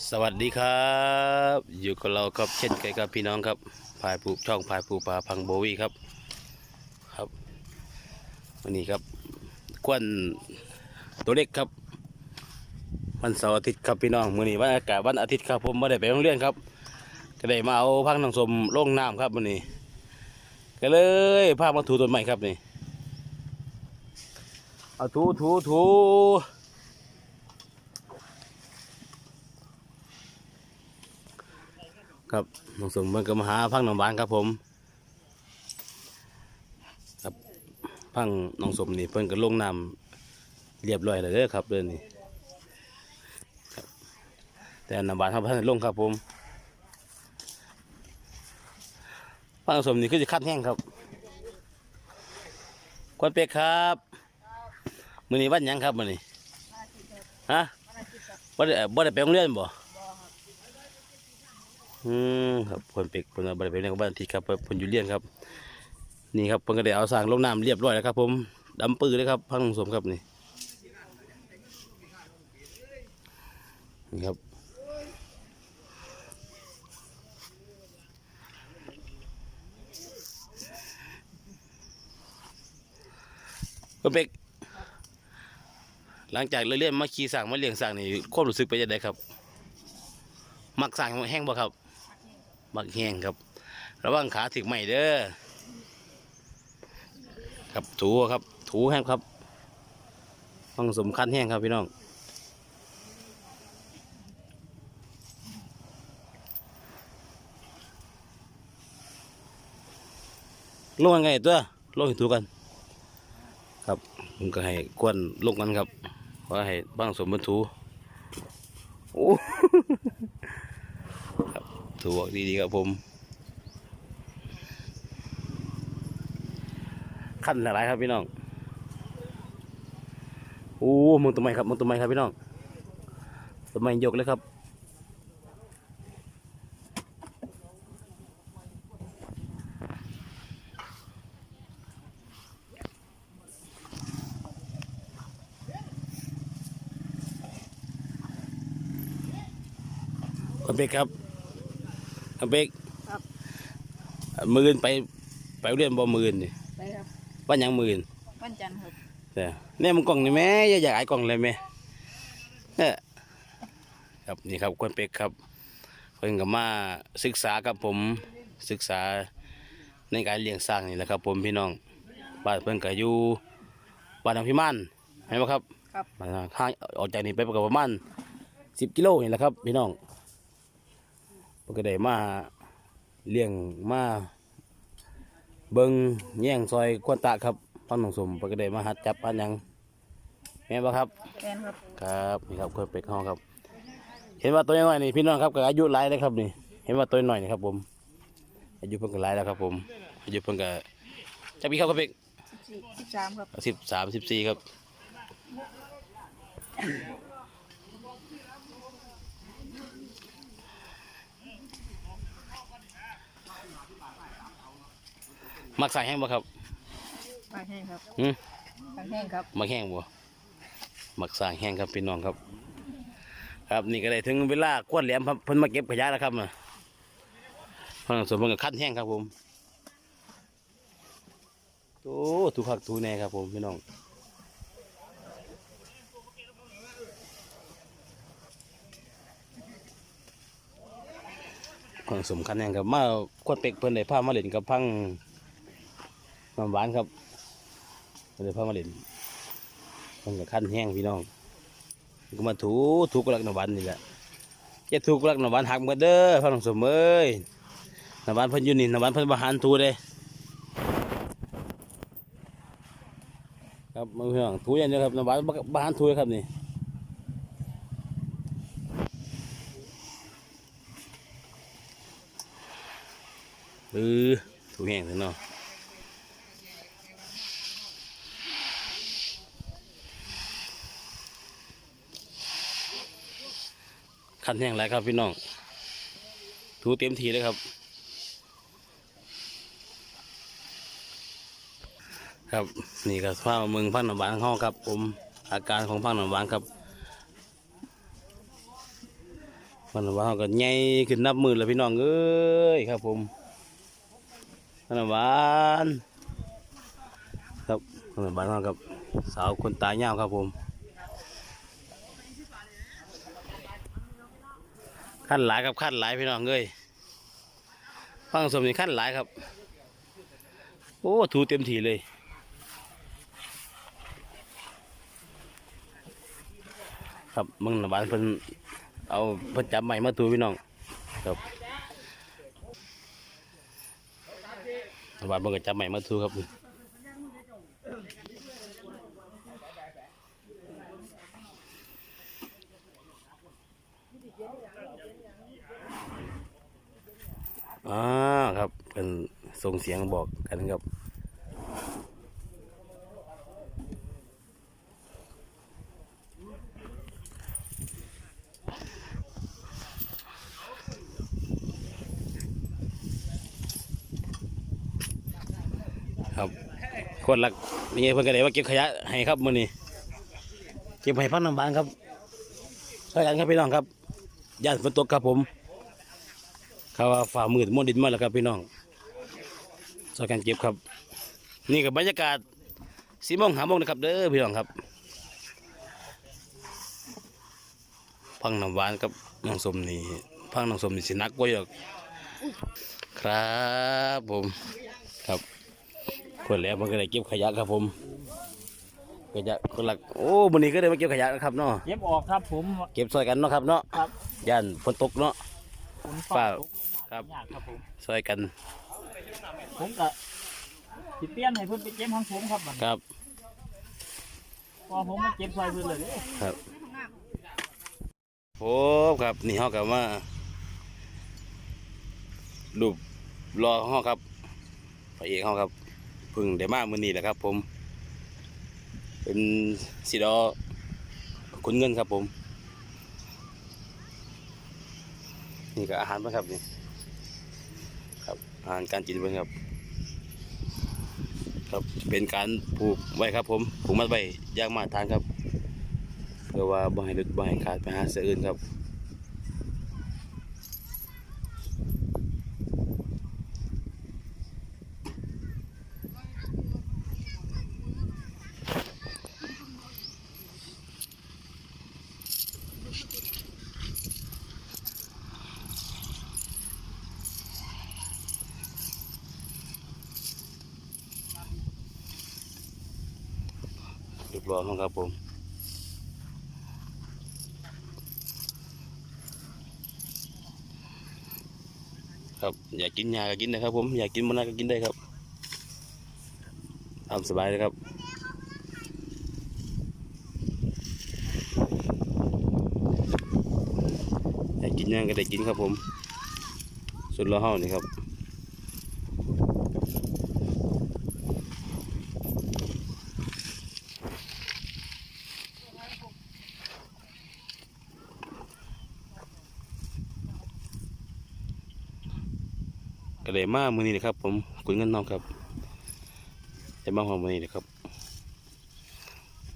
สวัสดีครับ อยู่กับเราครับเช่นเคยครับพี่น้องครับพายปูช่องพายปูปลาพังโบวีครับครับวันนี้ครับกวนตัวเล็กครับ วันเสาร์อาทิตย์ครับพี่น้องมื้อนี้วันอากาศวันอาทิตย์ครับผมไม่ได้ไปโรงเรียนครับ ก็ได้มาเอาพังน้องสมลงน้ำครับวันนี้ ก็เลยพามาถูต้นไม้ครับนี่เอาถูถูถู ครับน้องสมเพิ่นก็มาหาพังหนองบานครับผม ครับพังน้องสมนี่เพิ่นก็ลงน้ำเรียบร้อยแล้วเด้อครับเดินนี่ครับแต่หนองบานเขาพันลงครับผมพังน้องสมนี่คือจะคัดแห้งครับควนเป็กครับมื้อนี้วันหยังครับมื้อนี้ฮะบ่ได้บ่ได้ไปโรงเรียนบ่ อืมครับเพิ่นเป็กเพิ่นเอาบริเวณในบ้านที่ครับเพิ่นอยู่เลี้ยงครับ นี่ครับเพิ่นก็ได้เอาสร้างลงน้ำเรียบร้อยแล้วครับ ผมดำปื้อเลยครับพังสมครับนี่นี่ครับเพิ่นเป็กหลังจากเรียนมาขี่สร้างมาเลี้ยงสร้างนี่ความรู้สึกเป็นยังไงครับ มักสร้างแห้งบ่ครับ มักแห้งครับ ระวังขาถึกใหม่เด้อครับถูครับ ถูแห้งครับต้องสำคัญแห้งครับพี่น้องลงยังไงตัวลงให้ถูกกัน ครับผมก็ให้กวนลงกันครับเพราให้บ้างสมบูรณ์ถูโอ้ ครับถูกดีๆครับผมขั้นหลายครับพี่น้องโอ้มึงต้นไม้ครับมึงต้นไม้ครับพี่น้องต้นไม้ยกเลยครับเป๊กครับ คุณเป๊กครับ มือนไปไปเรียนบ่มือนนี่ไปครับว่าหยังมือนวันจันทร์ครับแต่เนี่ยมันกล่องนี่แม่อย่าอยากไอ้กล่องเลยแม่เนี่ยครับนี่ครับคุณเป๊กครับเพิ่นก็มาศึกษากับผมศึกษาในการเลี้ยงสร้างนี่แหละครับ ผมพี่น้องบ้านเพิ่นก็อยู่บ้านทางพิมานเห็นไหมครับครับมาห่างออกจากนี้ไปประมาณสิบกิโลนี่แหละครับพี่น้อง เพิ่นก็ได้มาเลี้ยงมาเบิงแย่งซอยควนตะครับพังหนองสมเพิ่นก็ได้มาหัดจับอันหยังแม่นบ่ครับแฟนครับครับนี่ครับเพื่อนเป็กห้องครับ เห็นว่าตัวน้อยนี่พี่น้องครับก็อายุหลายแล้วครับนี่ เห็นว่าตัวน้อยนี่ครับ ผม อายุเพิ่งก็หลายแล้วครับ ผมอายุเพิ่งก็จะปีครับครับเป็กสิบสี่สิบสามครับสิบสามสิบสี่ครับ มักใส่แห้งบ่ครับปากแห้งครับหืมปากแห้งครับมักแห้งบ่มักสร้างแห้งครับพี่น้องครับ ครับนี่ก็ได้ถึงเวลากวนแหลมครับเพิ่นมาเก็บขยะแล้วครับน่ะเพิ่นสมเพิ่นก็คั้นแห้งครับผมโอ้ถูกคักถูกแน่ครับผมพี่น้องเพิ่นสมคันแห้งครับมากวนเป็กเพิ่นได้พามาเล่นกับพัง น้ำหวานครับเพิ่นได้พามาเล่นมันก็ขั้นแห้งพี่น้องก็มาถูถูกลักหนวันนี่แหละจะถูกลักหนวันหักหมาเด้อพ่อหลวงสมเอ้ยหนวันพิ่นยู่นี่หนวันพิ่นบาหารถูเลยครับมาพี่น้องถูอย่างเดียวครับหนวันบาหารถูเลยครับนี่เออถูแห้งถึงเนาะ นแห้งไรครับพี่น้องถูเต็มทีเลยครับ ครับนี่ก็ผ้าเมืองพังหนองบานห้องครับ ผมอาการของพังหนองบานครับมันว่าเขาก็ใหญ่ขึ้นนับหมือแล้วพี่น้องเอ้ยครับ ผมมันหวานครับมันหวานมากครับ สาวคนตายเงาวครับผม ขั้นหลายครับขั้นหลายพี่น้องเอ้ยฟังสมนี่ขั้นหลายครับ โอ้ถูเต็มทีเลยครับมึงน่ะบ้านเพิ่นเอาเพิ่นจับใหม่มาตูพี่น้องครับบ้านเพิ่นก็จับใหม่มาตูครับ อ่าครับเป็นส่งเสียงบอกกันครับครับคนรักนี่เพิ่อนก็ได้ว่าเก็บขยะให้ครับมื้อนี้เก็บให้พักน้ำบานครับช่วยกันครับพี่น้องครับย่านฝนตกครับผม เขาว่าฝ่ามืดมนดินมาแล้วครับพี่น้องช่วยกันเก็บครับ นี่กับบรรยากาศสีโมงหาโมงนะครับ เด้อพี่น้องครับพังน้ำหวานกับน้องสมนี่พังน้องสมนี่สิหนักกว่าอยู่หรอกครับผมครับคนแล้วมันก็ได้เก็บขยะครับผมขยะคนหลักโอ้วันนี้ก็ได้มาเก็บขยะนะครับเนาะเย็บออกครับผม เก็บซอยกันเนาะครับเนาะครับย่านฝนตกเนาะ ผมฝ้าตกครับ ยากครับผมซอยกันผมก็สิเปลี่ยนให้เพิ่นไปเก็บของผมครับบัดนี้ครับพอผมมาเก็บซอยเพิ่นเลยเด้อครับโอ้ครับนี่ห้องกับว่ารูปรอห้องครับพระเอกห้องครับเพึ่งได้มามื้อนี้แหละครับ ผม เป็นสีดอคุณเงินครับผม นี่ก็อาหารเพิ่นครับนี่ครับอาหารการกินเพิ่นครับ ครับเป็นการผูกไว้ครับ ผมผูกมัดไว้ย่างมาทานครับ เพื่อว่าบ่ให้หลุดบ่ให้ขาดไปหาเสืออื่นครับ บร้อยแล้วครับผมครับอยากกินยาก็กินนะครับผมอยากกินมันก็กินได้ครับตามสบายเลยครับอยากกินหยังก็ได้กินครับผมสุดละห้านี่ครับ ก็เลยมามือนี้นะครับ ผมคุยเงินน้องครับได้มาหอมมือนี้นะครับ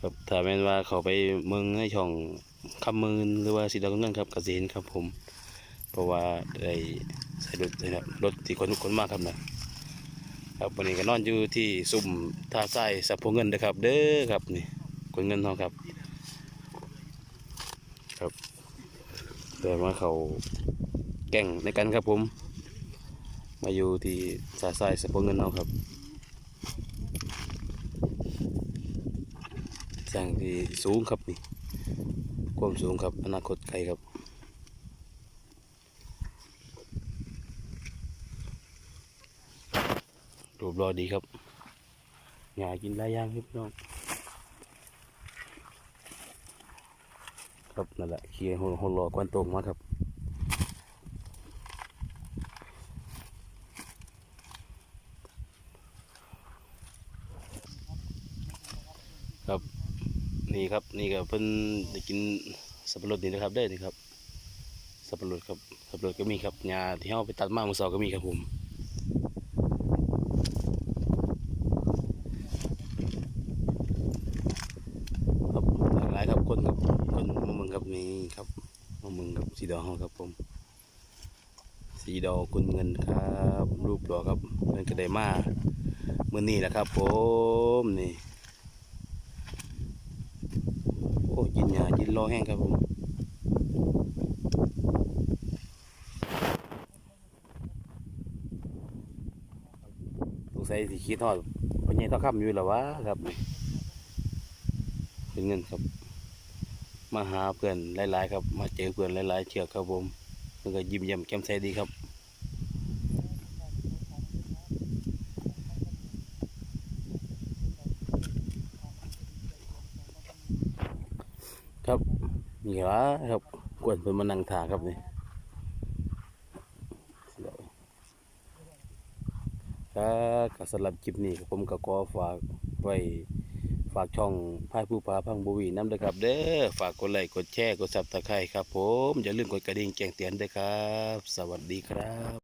ครับถ้าแม่นว่าเขาไปเมืองในช่องคำมืนหรือว่าสีดาวเงินครับกสิเห็นครับ ผม เพราะว่าได้ใส่รถนะครับรถที่คนคนมากครับนะครับวันนี้ก็นอนอยู่ที่ซุ่มท่าทรายสับพงเงินนะครับ เด้อครับนี่คนเงินทองครับ ครับแต่ว่าเขาแก่งในกันครับผม มาอยู่ที่สาทรายสับพงเงินทองครับสร้างที่สูงครับนี่ความสูงครับอนาคตไกลครับรูปรอดีครับหากินได้ย่างครับพี่น้องครับนั่นแหละเคียร์หัวหัวรอกวนตรงมาครับ นี่ครับนี่ก็เพิ่นได้กินสับปะรดนี่นะครับได้นี่ครับสับปะรดครับสับปะรดก็มีครับหญ้าที่เราไปตัดมาเมื่อเช้าก็มีครับผมครับหลากหลายครับคนครับคนมาเมืองครับนี่ครับมาเมืองครับสีดอเฮาครับผมสีดอกคุณเงินครับรูปดอกครับเงินก็ได้มาเมื่อนี้แหละครับ ผมนี่ โอ้ยินยายินรอแห้งครับผมสงสัยสิคิดทอดพญายทองคำอยู่แล้ววะครับเป็นเงินครับ มาหาเพื่อนหลาย ๆ ครับ มาเจอเพื่อนหลาย ๆเชือกครับผมเพื่อนก็ยิ้มแย้มแจ่มใสดีครับ มีหวะครับกวนเป็นมานังถ่าครับนี่ครับก็สำหรับคลิปนี้ผมก็ขอฝากไว้ฝากช่องพายผู้พาพังบวีน้ำด้วยครับ เด้อฝากกดไลค์กดแชร์กดซับตะไคร้ครับผม อย่าลืมกดกระดิ่งแจ้งเตือนด้วยครับ สวัสดีครับ